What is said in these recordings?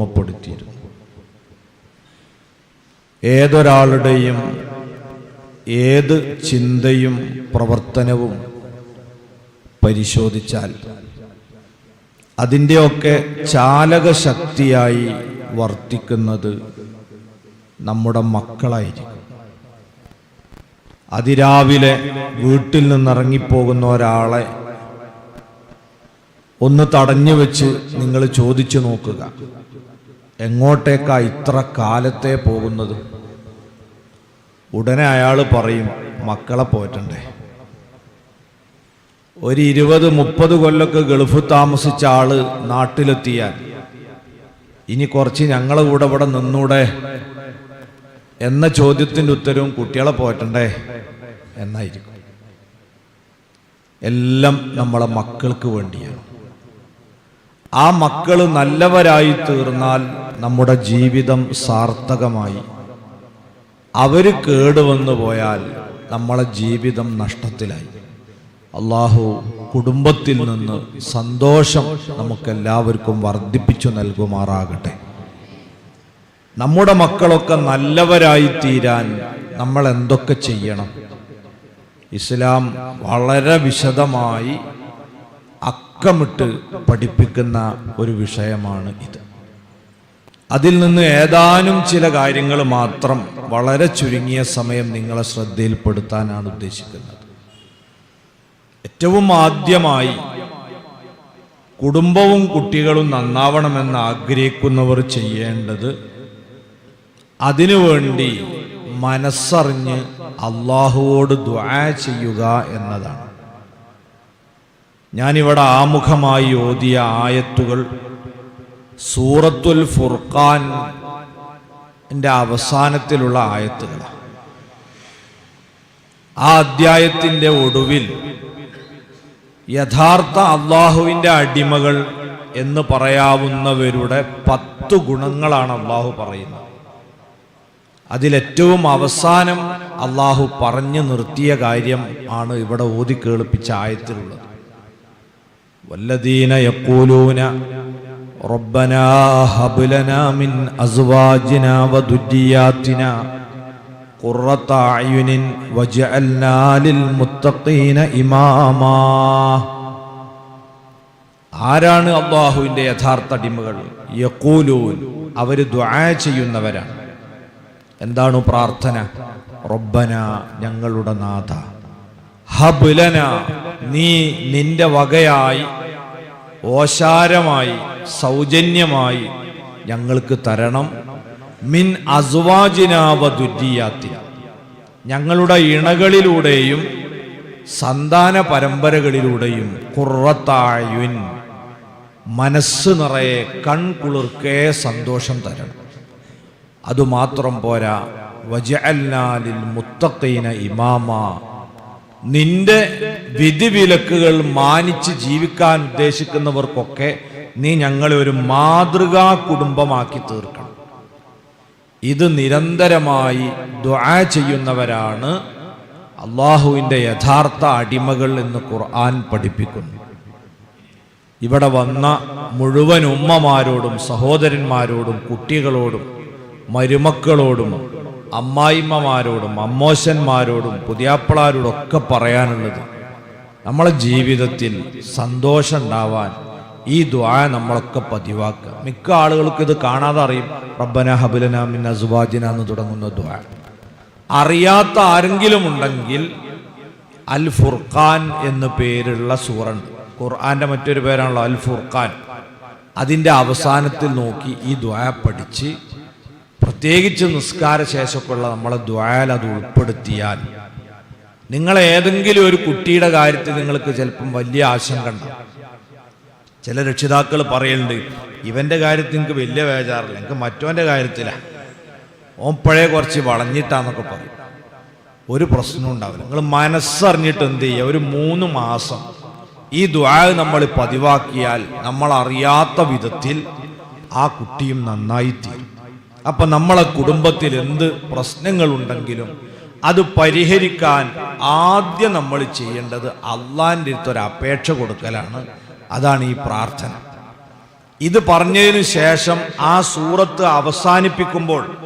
ഓർമ്മപ്പെടുത്തിയിരുന്നു. ഏതൊരാളുടെയും ഏത് ചിന്തയും പ്രവർത്തനവും പരിശോധിച്ചാൽ അതിന്റെയൊക്കെ ചാലകശക്തിയായി വർത്തിക്കുന്നത് നമ്മുടെ മക്കളായിരിക്കും. അതിരാവിലെ വീട്ടിൽ നിന്നിറങ്ങിപ്പോകുന്ന ഒരാളെ ഒന്ന് തടഞ്ഞു വെച്ച് നിങ്ങൾ ചോദിച്ചു നോക്കുക. എങ്ങോട്ടേക്കാ ഇത്ര കാലത്തെ പോകുന്നത്? ഉടനെ അയാൾ പറയും മക്കളെ പോറ്റണ്ടേ. ഒരു ഇരുപത് മുപ്പത് കൊല്ലൊക്കെ ഗൾഫ് താമസിച്ച ആൾ നാട്ടിലെത്തിയാൽ ഇനി കുറച്ച് ഞങ്ങളെ കൂടെ ഇവിടെ നിന്നൂടെ എന്ന ചോദ്യത്തിന്റെ ഉത്തരവും കുട്ടികളെ പോറ്റണ്ടേ? എന്നായിരിക്കും. എല്ലാം നമ്മളെ മക്കൾക്ക് വേണ്ടിയാണ്. ആ മക്കൾ നല്ലവരായി തീർന്നാൽ നമ്മുടെ ജീവിതം സാർത്ഥകമായി. അവർ കേടുവന്നു പോയാൽ നമ്മളെ ജീവിതം നഷ്ടത്തിലായി. അള്ളാഹു കുടുംബത്തിൽ നിന്ന് സന്തോഷം നമുക്കെല്ലാവർക്കും വർദ്ധിപ്പിച്ചു നൽകുമാറാകട്ടെ. നമ്മുടെ മക്കളൊക്കെ നല്ലവരായി തീരാൻ നമ്മൾ എന്തൊക്കെ ചെയ്യണം? ഇസ്ലാം വളരെ വിശദമായി അക്കമിട്ട് പഠിപ്പിക്കുന്ന ഒരു വിഷയമാണ് ഇത്. അതിൽ നിന്ന് ഏതാനും ചില കാര്യങ്ങൾ മാത്രം വളരെ ചുരുങ്ങിയ സമയം നിങ്ങളെ ശ്രദ്ധയിൽപ്പെടുത്താനാണ് ഉദ്ദേശിക്കുന്നത്. ഏറ്റവും ആദ്യമായി കുടുംബവും കുട്ടികളും നന്നാവണമെന്ന് ആഗ്രഹിക്കുന്നവർ ചെയ്യേണ്ടത് അതിനുവേണ്ടി മനസ്സറിഞ്ഞ് അള്ളാഹുവോട് ദ്വാ ചെയ്യുക എന്നതാണ്. ഞാനിവിടെ ആമുഖമായി ഓതിയ ആയത്തുകൾ സൂറത്തുൽ ഫുർഖാൻ എന്റെ അവസാനത്തിലുള്ള ആയത്തുകൾ. ആ അധ്യായത്തിന്റെ ഒടുവിൽ യഥാർത്ഥ അള്ളാഹുവിന്റെ അടിമകൾ എന്ന് പറയാവുന്നവരുടെ പത്ത് ഗുണങ്ങളാണ് അള്ളാഹു പറയുന്നത്. അതിലേറ്റവും അവസാനം അള്ളാഹു പറഞ്ഞു നിർത്തിയ കാര്യം ആണ് ഇവിടെ ഓതിക്കേളിപ്പിച്ച ആയത്തിലുള്ളത്. വല്ലദീന യക്കൂലൂന ربنا هب لنا من أزواجنا وذرياتنا قرة أعين واجعلنا للمتقين إماما ആരാണ് അള്ളാഹുവിൻ്റെ യഥാർത്ഥ അടിമകൾ യക്കൂലൂൻ അവർ ദ്വാ ചെയ്യുന്നവരാണ് എന്താണ് പ്രാർത്ഥന റബ്ബന ഞങ്ങളുടെ നാഥ ഹബുലന നീ നിന്റെ വകയായി ഓശാരമായി സൗജന്യമായി ഞങ്ങൾക്ക് തരണം. മിൻ അസുവാജിനാവ ദുര്യാത്തി. ഞങ്ങളുടെ ഇണകളിലൂടെയും സന്താന പരമ്പരകളിലൂടെയും കുറത്തായുൻ. മനസ്സ് നിറയെ കൺകുളിർക്കേ സന്തോഷം തരണം. അതുമാത്രം പോരാ. വജഅല്ലാലിൽ മുത്തഖീന ഇമാമ. നിന്റെ വിധിവിലക്കുകൾ മാനിച്ച് ജീവിക്കാൻ ഉദ്ദേശിക്കുന്നവർക്കൊക്കെ നീ ഞങ്ങളെ ഒരു മാതൃകാ കുടുംബമാക്കി തീർക്കണം. ഇത് നിരന്തരമായി ദ്വാ ചെയ്യുന്നവരാണ് അള്ളാഹുവിന്റെ യഥാർത്ഥ അടിമകൾ എന്ന് ഖുർആൻ പഠിപ്പിക്കുന്നു. ഇവിടെ വന്ന മുഴുവൻ ഉമ്മമാരോടും സഹോദരന്മാരോടും കുട്ടികളോടും മരുമക്കളോടും അമ്മായിമ്മമാരോടും അമ്മോശന്മാരോടും പുതിയാപ്പിളാരോടും ഒക്കെ പറയാനുള്ളത് നമ്മളെ ജീവിതത്തിൽ സന്തോഷം ഉണ്ടാവാൻ ഈ ദ്വാ നമ്മളൊക്കെ പതിവാക്കുക. മിക്ക ആളുകൾക്ക് ഇത് കാണാതെ അറിയും. റബ്ബന ഹബുലന മിൻ അസുബാജിന എന്ന് തുടങ്ങുന്ന ദ്വാ അറിയാത്ത ആരെങ്കിലും ഉണ്ടെങ്കിൽ അൽ ഫുർഖാൻ എന്ന് പേരുള്ള സൂറുണ്ട് ഖുർആന്റെ മറ്റൊരു പേരാണല്ലോ അൽ ഫുർഖാൻ അതിന്റെ അവസാനത്തിൽ നോക്കി ഈ ദ്വാ പഠിച്ച് പ്രത്യേകിച്ച് നിസ്കാര ശേഷമൊക്കെയുള്ള നമ്മളെ ദ്വാൽ അത് ഉൾപ്പെടുത്തിയാൽ നിങ്ങൾ ഏതെങ്കിലും ഒരു കുട്ടിയുടെ കാര്യത്തിൽ നിങ്ങൾക്ക് ചിലപ്പം വലിയ ആശങ്ക ഉണ്ടാവും. ചില രക്ഷിതാക്കൾ പറയുന്നുണ്ട് ഇവന്റെ കാര്യത്തിൽ നിങ്ങൾക്ക് വലിയ വേചാറില്ല എനിക്ക് മറ്റോന്റെ കാര്യത്തിലാണ് ഓൻ പഴയ കുറച്ച് വളഞ്ഞിട്ടാന്നൊക്കെ പറയും. ഒരു പ്രശ്നവും ഉണ്ടാവില്ല. നിങ്ങൾ മനസ്സറിഞ്ഞിട്ട് എന്ത് ചെയ്യുക ഒരു മൂന്ന് മാസം ഈ ദ്വാ നമ്മൾ പതിവാക്കിയാൽ നമ്മൾ അറിയാത്ത വിധത്തിൽ ആ കുട്ടിയും നന്നായി തീരും. അപ്പൊ നമ്മളെ കുടുംബത്തിൽ എന്ത് പ്രശ്നങ്ങൾ ഉണ്ടെങ്കിലും അത് പരിഹരിക്കാൻ ആദ്യം നമ്മൾ ചെയ്യേണ്ടത് അള്ളാന്റെ അടുത്തൊരു അപേക്ഷ കൊടുക്കലാണ്. അതാണ് ഈ പ്രാർത്ഥന. ഇത് പറഞ്ഞതിനു ശേഷം ആ സൂറത്ത് അവസാനിപ്പിക്കുമ്പോൾ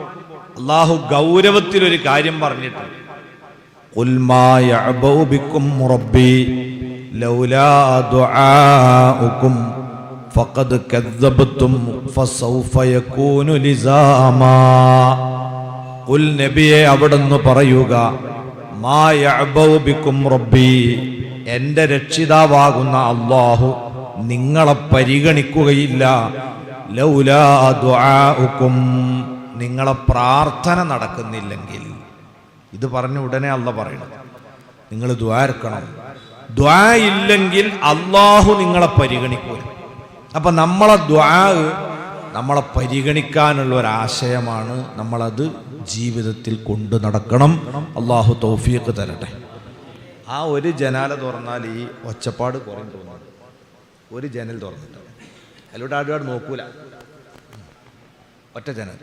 അള്ളാഹു ഗൗരവത്തിലൊരു കാര്യം പറഞ്ഞിട്ടുണ്ട്. നബിയെ അവിടുന്ന് പറയുക മാ റബ്ബി എന്റെ രക്ഷിതാവാകുന്ന അള്ളാഹു നിങ്ങളെ പരിഗണിക്കുകയില്ല. ലൗലാ ദുആഉക്കും നിങ്ങളെ പ്രാർത്ഥന നടക്കുന്നില്ലെങ്കിൽ. ഇത് പറഞ്ഞ ഉടനെ അല്ല പറയണം. നിങ്ങൾ ദ്വാരക്കണം ദ്വാ ഇല്ലെങ്കിൽ അള്ളാഹു നിങ്ങളെ പരിഗണിക്കൂല. അപ്പൊ നമ്മളെ ദ്വാ നമ്മളെ പരിഗണിക്കാനുള്ള ഒരാശയമാണ് നമ്മളത് ജീവിതത്തിൽ കൊണ്ടു നടക്കണം. അള്ളാഹു തൗഫീഖ് തരട്ടെ. ആ ഒരു ജനാല തുറന്നാൽ ഈ ഒച്ചപ്പാട് കുറഞ്ഞു തോന്നുന്നു. ഒരു ജനൽ തുറന്നിട്ടുണ്ട്. അതിലൂടെ ആടുപാട് നോക്കൂല. ഒറ്റ ജനൽ.